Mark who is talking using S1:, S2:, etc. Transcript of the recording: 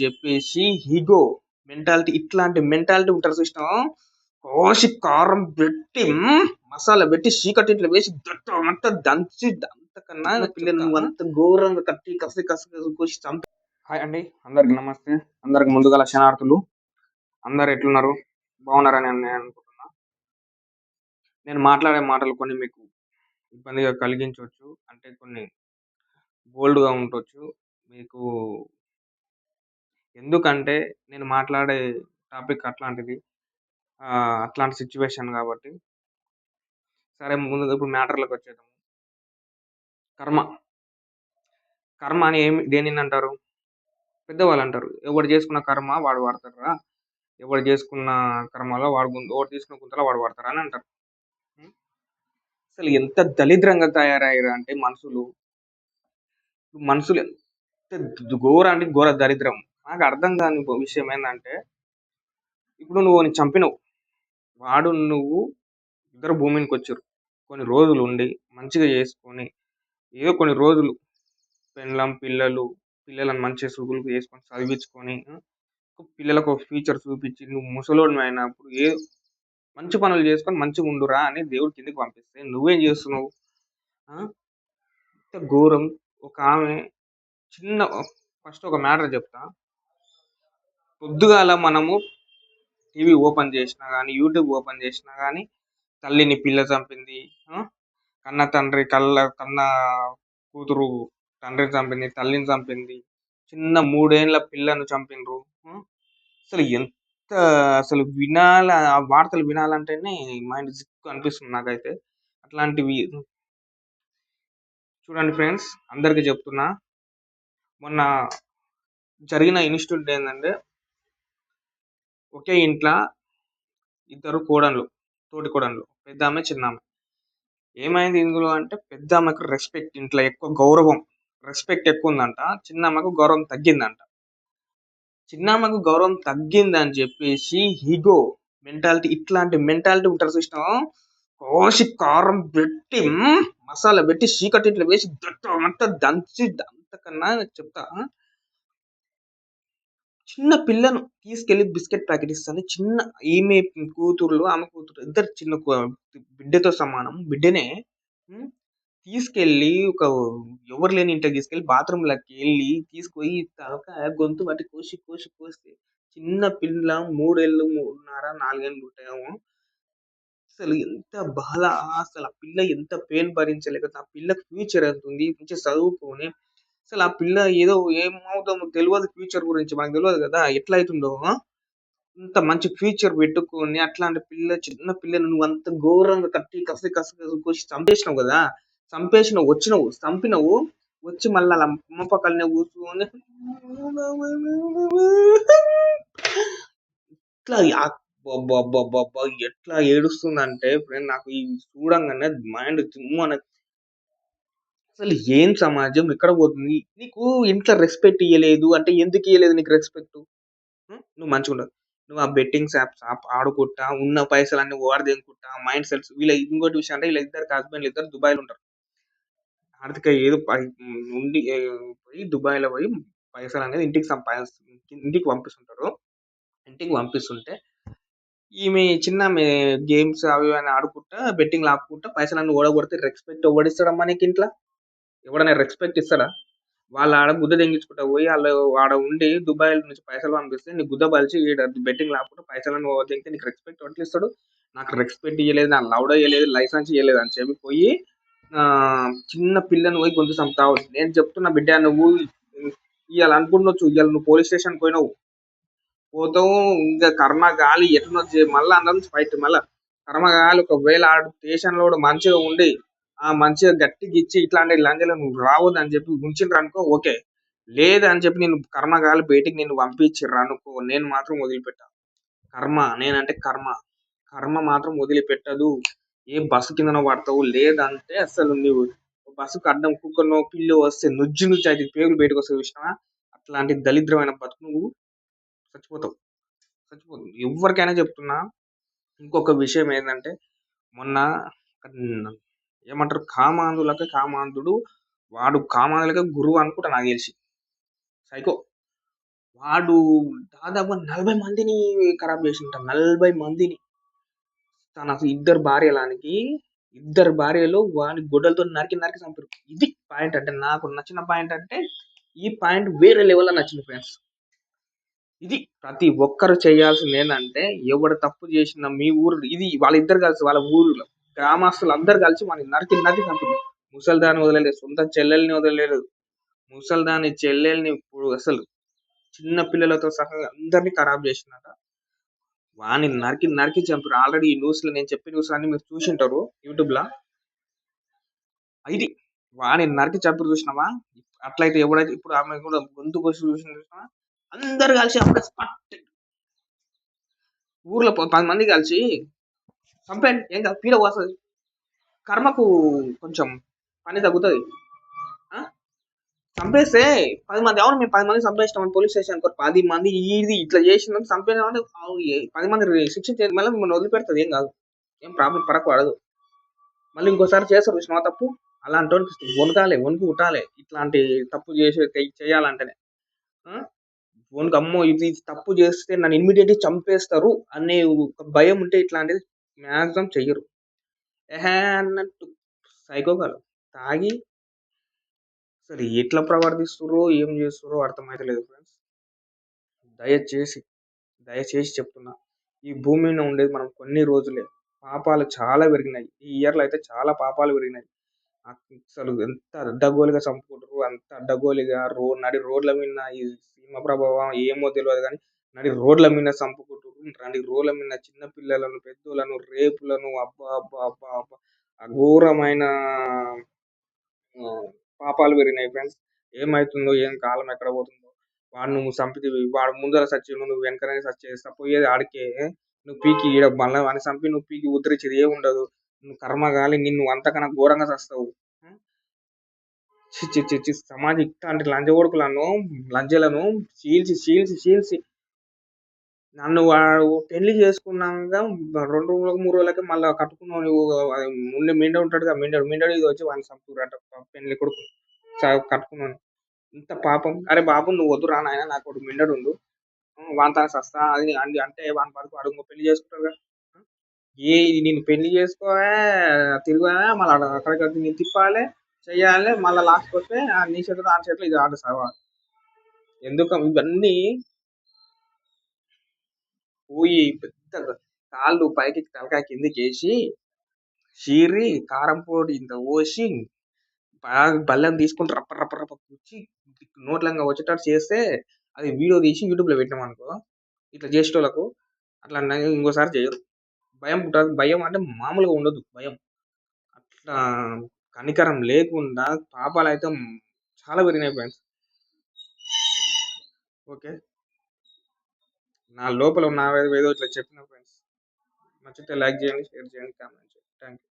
S1: చెప్పేసి హిగో మెంటాలిటీ ఇట్లాంటి మెంటాలిటీ ఉంటారు చూసినావా కోసి కారం పెట్టి మసాలా పెట్టి చీకటి ఇట్లా వేసి అంత దంచి అంతకన్నా పిల్లలు అంత ఘోరంగా కట్టి కసి కసి కసి కోసి చంపి హాయ్ అండి అందరికి నమస్తే. అందరికి ముందుగా శనార్థులు అందరు ఎట్లున్నారు? బాగున్నారని నేను అనుకుంటున్నా. నేను మాట్లాడే మాటలు కొన్ని మీకు ఇబ్బందిగా కలిగించవచ్చు అంటే కొన్ని బోల్డ్గా ఉండొచ్చు. మీకు ఎందుకంటే నేను మాట్లాడే టాపిక్ అట్లాంటిది. అట్లాంటి సిచ్యువేషన్ కాబట్టి. సరే ముందు ఇప్పుడు మ్యాటర్లోకి వచ్చేద్దాం. కర్మ. కర్మ అని ఏమి దేనిని అంటారు? పెద్దవాళ్ళు అంటారు ఎవడు చేసుకున్న కర్మ వాడు వాడతారా ఎవడు చేసుకున్న కర్మలో వాడు గుంత ఎవడు తీసుకున్న గుంతలో వాడు వాడతారా అని అంటారు. అసలు ఎంత దరిద్రంగా తయారయ్యారు అంటే మనుషులు. మనుషులు ఎంత ఘోర అంటే ఘోర దరిద్రం. నాకు అర్థం కాని విషయం ఏంటంటే ఇప్పుడు నువ్వు వాడిని చంపినవు. వాడు నువ్వు ఇద్దరు భూమికి వచ్చారు కొన్ని రోజులు ఉండి మంచిగా చేసుకొని ఏదో కొన్ని రోజులు పెళ్ళం పిల్లలు పిల్లలను మంచిగా సుగులు చేసుకొని చదివించుకొని పిల్లలకు ఫ్యూచర్ చూపించి నువ్వు ముసలోడిని అయినప్పుడు ఏ మంచి పనులు చేసుకొని మంచిగా ఉండురా అని దేవుడు కిందకి పంపిస్తే నువ్వేం చేస్తున్నావు? ఇంత ఘోరం. ఒక ఆమె చిన్న ఫస్ట్ ఒక మ్యాటర్ చెప్తా. పొద్దుగాల మనము టీవీ ఓపెన్ చేసినా కానీ యూట్యూబ్ ఓపెన్ చేసినా కానీ తల్లిని పిల్ల చంపింది కన్న తండ్రి కళ్ళ కన్న కూతురు తండ్రిని చంపింది తల్లిని చంపింది చిన్న మూడేళ్ళ పిల్లను చంపిండ్రు అసలు ఎంత అసలు వినాల ఆ వార్తలు వినాలంటేనే మైండ్ జిక్కు అనిపిస్తుంది నాకైతే. అట్లాంటివి చూడండి ఫ్రెండ్స్ అందరికీ చెప్తున్నా. మొన్న జరిగిన ఇన్స్టిట్యూట్ ఏంటంటే ఒకే ఇంట్లో ఇద్దరు కోడన్లు తోటి కోడన్లు పెద్ద ఆమె చిన్న ఆమె ఏమైంది ఇందులో అంటే పెద్ద ఆమెకు రెస్పెక్ట్ ఇంట్లో ఎక్కువ గౌరవం రెస్పెక్ట్ ఎక్కువ ఉందంట చిన్న ఆమెకు గౌరవం తగ్గిందంట. చిన్న ఆమెకు గౌరవం తగ్గిందని చెప్పేసి హిగో మెంటాలిటీ ఇట్లాంటి మెంటాలిటీ ఉంటారు చూసినావా? కోసి కారం పెట్టి మసాలా పెట్టి చీకటి ఇట్లా వేసి అంతా దంచి అంతకన్నా చెప్తా. చిన్న పిల్లను తీసుకెళ్ళి బిస్కెట్ ప్యాకెట్ ఇస్తాను చిన్న ఈమె కూతుర్లు ఆమె కూతురు ఇద్దరు చిన్న బిడ్డతో సమానం. బిడ్డనే తీసుకెళ్ళి ఒక ఎవరు లేని ఇంటికి తీసుకెళ్ళి బాత్రూమ్లోకి వెళ్ళి తీసుకుపోయి తలక గొంతు వాటి కోసి కోసి కోసి చిన్న పిల్ల మూడేళ్ళు మూడున్నర నాలుగేళ్ళు ఉంటాయేమో. అసలు ఎంత బాధ అసలు ఆ పిల్ల ఎంత పెయిన్ భరించలేక ఆ పిల్లకి ఫ్యూచర్ ఎంత ఉంది? మంచిగా చదువుకొని అసలు ఆ పిల్ల ఏదో ఏమవుతామో తెలియదు ఫ్యూచర్ గురించి. మనకు తెలియదు కదా ఎట్లా అవుతుందో ఇంత మంచి ఫ్యూచర్ పెట్టుకొని అట్లాంటి పిల్ల చిన్న పిల్లని నువ్వు అంత ఘోరంగా కట్టి కసి కసి కసి కోసి చంపేసినావు కదా? చంపేసినావు వచ్చినావు చంపినవు వచ్చి మళ్ళీ అలా అమ్మ పక్కనే కూర్చొని ఇట్లా అబ్బబ్బబ్బబ్బబ్బ ఎట్లా ఏడుస్తుందంటే ఫ్రెండ్ నాకు ఈ చూడంగానే మైండ్ జిమ్ అసలు ఏం సమాజం? ఎక్కడ పోతుంది? నీకు ఇంట్లో రెస్పెక్ట్ ఇవ్వలేదు అంటే ఎందుకు ఇవ్వలేదు నీకు రెస్పెక్ట్ నువ్వు మంచిగా ఉండదు నువ్వు ఆ బెట్టింగ్స్ యాప్స్ ఆడుకుంటా ఉన్న పైసలన్నీ ఓవర్ తినుకుంటా మైండ్ సెట్స్ వీళ్ళ ఇంకోటి విషయం అంటే వీళ్ళ ఇద్దరు హస్బెండ్ ఇద్దరు దుబాయ్లో ఉంటారు. ఆర్థిక ఏదో పై- ఉండి పోయి దుబాయ్లో పోయి పైసలు అనేది ఇంటికి సంపాదిస్తుంది ఇంటికి పంపిస్తుంటారు. ఇంటికి పంపిస్తుంటే ఈమె చిన్న గేమ్స్ అవి అని ఆడుకుంటా బెట్టింగ్ ఆపుకుంటా పైసలు అన్నీ ఓడగొడితే రెస్పెక్ట్ ఎవడిస్తాడమ్మా నీకు ఇంట్లో? ఎవడన్నా రెస్పెక్ట్ ఇస్తాడా? వాళ్ళ ఆడ గుద్ద తెంగించుకుంటా పోయి వాళ్ళు ఆడ ఉండి దుబాయ్ నుంచి పైసలు పంపిస్తే నీ గుద్ద బలిచి బెట్టింగ్ లేకుండా పైసలను తెంగితే నీకు రెస్పెక్ట్ ఎవరికి ఇస్తాడు? నాకు రెస్పెక్ట్ ఇవ్వలేదు నాకు లౌడ్ ఇవ్వలేదు లైసెన్స్ ఇవ్వలేదు అని చెప్పి పోయి చిన్న పిల్లని పోయి గొంతు చంపుతావు నేను చెప్తున్నా బిడ్డ నువ్వు ఇవాళ అనుకుంటున్నావు ఇవాళ నువ్వు పోలీస్ స్టేషన్ పోయినావు. పోతావు ఇంకా కర్మ గాలి ఎట్లా మళ్ళీ అందరం ఫైట్ మళ్ళీ. కర్మ గాలి ఒకవేళ ఆ స్టేషన్లో కూడా మంచిగా ఉండి ఆ మంచిగా గట్టిగా ఇచ్చి ఇట్లాంటి లంజలు నువ్వు రావద్దు అని చెప్పి ఉంచిండ్రు అనుకో ఓకే. లేదని చెప్పి నేను కర్మగాలి బయటికి నేను పంపించిర్రు అనుకో నేను మాత్రం వదిలిపెట్టా. కర్మ నేనంటే కర్మ. కర్మ మాత్రం వదిలిపెట్టదు. ఏ బస్సు కిందన పడతావు లేదంటే అసలు నువ్వు బస్సుకు అడ్డం కుక్కనో పిల్లో వస్తే నుజ్జు నుజ్జు అయితే పేగులు బయటకు వస్తే చూసినా అట్లాంటి దరిద్రమైన బతుకు నువ్వు చచ్చిపోతావు. చచ్చిపోతావు. ఎవరికైనా చెప్తున్నా ఇంకొక విషయం ఏంటంటే మొన్న ఏమంటారు కామాంధులకు కామాంధుడు వాడు కామాంధులకే గురువు అనుకుంటా నాకు తెలిసి సైకో వాడు దాదాపు నలభై మందిని ఖరాబ్ చేసింట 40 మందిని. తన ఇద్దరు భార్యలానికి ఇద్దరు భార్యలు వాని గొడ్డలతో నరికి నరికి చంపారు. ఇది పాయింట్ అంటే నాకు నచ్చిన పాయింట్ అంటే ఈ పాయింట్ వేరే లెవెల్‌లో నచ్చింది ఫ్రెండ్స్. ఇది ప్రతి ఒక్కరు చేయాల్సింది ఏంటంటే ఎవడు తప్పు చేసినా మీ ఊరు ఇది వాళ్ళిద్దరు కలిసి వాళ్ళ ఊరిలో గ్రామస్తులు అందరు కలిసి మనకి నరికి నరికి చంపారు. ముసల్దాన్ని వదలలేదు. సొంత చెల్లెల్ని వదలలేదు. ముసల్దాని చెల్లెల్ని ఇప్పుడు అసలు చిన్న పిల్లలతో సహా అందరిని ఖరాబ్ చేసిండట. వాని నరికి నరికి చంపారు. ఆల్రెడీ ఈ న్యూస్‌లో నేను చెప్పిన న్యూస్ అన్ని మీరు చూసింటారు యూట్యూబ్లో ఇది వాడిని నరికి చంపరు చూసినావా? అట్లయితే ఎవడైతే ఇప్పుడు ఆమె కూడా గొంతు కోసం చూసింది చూసినావా? అందరు కలిసి అప్పుడే స్పట్ ఊర్లో పది మంది కలిసి చంపేయండి ఏం కాదు ఫీల్ పోతది. కర్మకు కొంచెం పని తగ్గుతుంది చంపేస్తే పది మంది అవును మేము 10 మందిని చంపేసినామని పోలీస్ స్టేషన్ అనుకో పది మంది ఇది ఇట్లా చేసిన చంపేసినామంటే ఆవు ఏ 10 మందిని మళ్ళీ మిమ్మల్ని వదిలిపెడతది ఏం కాదు. ఏం ప్రాబ్లమ్ ఫరక్ పడదు. మళ్ళీ ఇంకోసారి చేస్తారు చూసినావా తప్పు అలాంటి అనిపిస్తుంది వణకాలే వణుకు పుట్టాలే ఇట్లాంటి తప్పు చేసే చేయాలంటేనే. ఆ! వణుకు అమ్మో ఇది తప్పు చేస్తే నన్ను ఇమ్మీడియేట్‌గా చంపేస్తారు అనే ఒక భయం ఉంటే ఇట్లాంటిది మ్యాక్సిమం చెయ్యరు. ఏహే అన్నట్టు సైకోగాలు తాగి అసలు ఎట్లా ప్రవర్తిస్తుర్రో ఏం చేస్తుర్రో అర్థమవుతలేదు ఫ్రెండ్స్. దయచేసి, దయచేసి చెప్తున్నా. ఈ భూమి మీద ఉండేది మనం కొన్ని రోజులే. పాపాలు చాలా పెరిగినాయి. ఈ ఇయర్‌లో అయితే చాలా పాపాలు పెరిగినాయి. అసలు ఎంత అడ్డగోలుగా చంపుకుంటారు అంత అడ్డగోలుగా రో నడి రోడ్ల మీద ఈ సినిమా ప్రభావం ఏమో తెలియదు కానీ నడి రోడ్ల మీద చంపుకుంటారు నడి రోల మీద చిన్న పిల్లలను, పెద్దోళ్ళను, రేపులను అబ్బా! అబ్బా! అబ్బా! అబ్బా! అఘోరమైన పాపాలు పెరిగినాయి ఫ్రెండ్స్. ఏమవుతుందో ఏం కాలం ఎక్కడ పోతుందో. వాడు నువ్వు చంపితివి. వాడు ముందర సచ్చి నువ్వు వెనకనే సచ్చి పోయేది ఆడికే. నువ్వు పీకి ఈడ మళ్ళీ వాడిని చంపి నువ్వు పీకి ఉద్ధరించేది ఉండదు నువ్వు కర్మగాలి నిన్ను అంతకన్నా ఘోరంగా చస్తావు. చిచ్చి చిచ్చి సమాజం ఇట్లాంటి లంజగొడుకులను, లంజలను చీల్చి, చీల్చి, చీల్చి నన్ను వాడు పెళ్ళి చేసుకున్నాక రెండు రోజులకు, మూడు రోజులకి మళ్ళా కట్టుకున్నోని అది ఉండే ఉంటాడు కదా మిండడు. మెండోడు ఇది వచ్చి వాడిని చంపుతుర్రట పెళ్ళి కొడుకు. చ కట్టుకున్నాను ఇంత పాపం. అరే బాబు నువ్వు వద్దురా నాయనా నాకోటి మెండోడుండు. వాని తన సస్తా అది అండి అంటే వాని వరకు వాడు ఇంకో పెళ్ళి కదా. ఏ నేను పెళ్ళి చేసుకోవే తిరగవా మళ్ళీ అక్కడికి నేను తిప్పాలి చెయ్యాలి మళ్ళీ మళ్ళా లాస్ట్‌కొస్తే ఆ నీ చేతిలో ఆని చేతిలో ఇది ఆట సావాలి. ఎందుకు? ఇవన్నీ పోయి పెద్ద కాళ్ళు పైకి తలకాయ కిందకేసి చీరి కారం పొడి ఇంత పోసి బాగా బల్లం తీసుకొని రప్ప రప్ప రప్ప కూర్చి నోట్లంగా వచ్చేటట్టు చేస్తే అది వీడియో తీసి యూట్యూబ్‌లో పెట్టినామనుకో ఇట్లా చేసేటోళ్ళకు అట్లా ఇంకోసారి చేయరు. భయం పుట్టదు. భయం అంటే మామూలుగా ఉండదు భయం. అట్లా కనికరం లేకుండా పాపాలు అయితే చాలా పెరిగినాయి ఫ్రెండ్స్. ఓకే. నా లోపల ఉన్న ఏదో ఇట్లా చెప్పిన ఫ్రెండ్స్. నచ్చితే లైక్ చేయండి, షేర్ చేయండి, కామెంట్ చేయండి. Thank you.